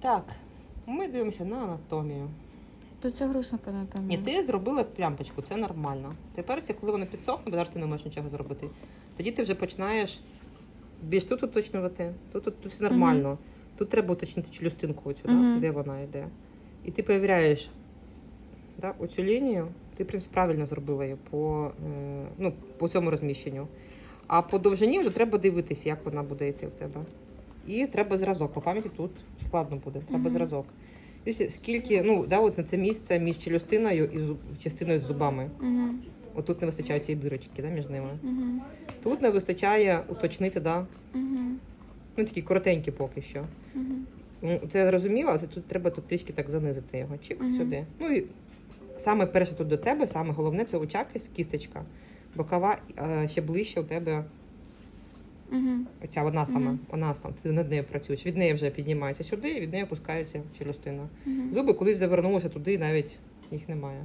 Так, ми дивимося на анатомію. То це грустно по анатомії. Ні, ти зробила плямпочку, це нормально. Тепер, це коли воно підсохне, бо зараз ти не можеш нічого зробити. Тоді ти вже починаєш більш тут уточнювати, тут, тут, тут все нормально. Тут треба уточнити челюстинку оцю, Мгм. да, де вона йде. І ти перевіряєш да, оцю лінію, ти, в принципі, правильно зробила її по, е, ну, по цьому розміщенню. А по довжині вже треба дивитися, як вона буде йти у тебе. І треба зразок. По пам'яті тут складно буде, треба зразок. Тобто, скільки, ну, да, от на це місце між челюстиною і зуб, частиною з зубами. Угу. Отут не вистачає цієї дирочки да, між ними. Угу. Тут не вистачає уточнити, да, Угу. ну такі коротенькі поки що. Угу. Це зрозуміло, але тут треба тут трішки так занизити його. Чик Мгм. сюди. Ну і саме перше тут до тебе, саме головне це очакись, кісточка. Бокова е, ще ближче у тебе Угу. оця одна сама, угу. вона там, ти над нею працюєш. Від неї вже піднімається сюди, від неї опускається челюстина. Угу. Зуби колись завернулися туди, навіть їх немає.